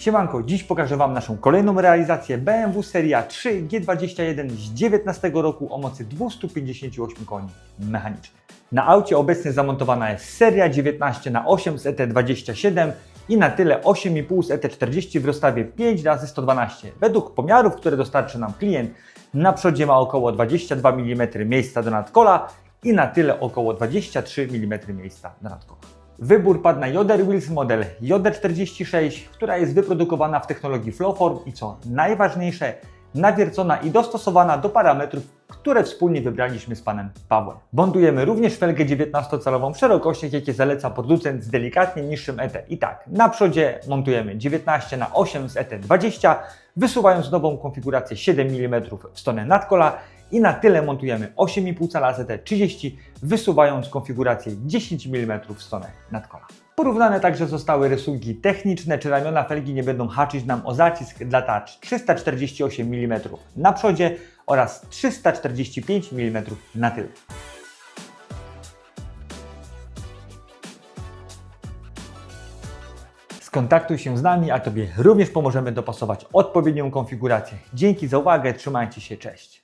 Siemanko, dziś pokażę Wam naszą kolejną realizację BMW Seria 3 G21 z 19 roku o mocy 258 koni mechanicznych. Na aucie obecnie zamontowana jest seria 19 na 8 z ET27 i na tyle 8,5 z ET40 w rozstawie 5 razy 112 Według pomiarów, które dostarczy nam klient, na przodzie ma około 22 mm miejsca do nadkola i na tyle około 23 mm miejsca do nadkola. Wybór padł na Joder Wheels model JD46, która jest wyprodukowana w technologii Flowform i co najważniejsze, nawiercona i dostosowana do parametrów, które wspólnie wybraliśmy z panem Pawłem. Bondujemy również felgę 19-calową w szerokościach, jakie zaleca producent z delikatnie niższym ET. I tak, na przodzie montujemy 19 na 8 z ET20, wysuwając nową konfigurację 7 mm w stronę nadkola i na tyle montujemy 8,5 cala z ET30, wysuwając konfigurację 10 mm w stronę nadkola. Porównane także zostały rysunki techniczne, czy ramiona felgi nie będą haczyć nam o zacisk dla tarcz 348 mm na przodzie oraz 345 mm na tył. Skontaktuj się z nami, a Tobie również pomożemy dopasować odpowiednią konfigurację. Dzięki za uwagę, trzymajcie się, cześć.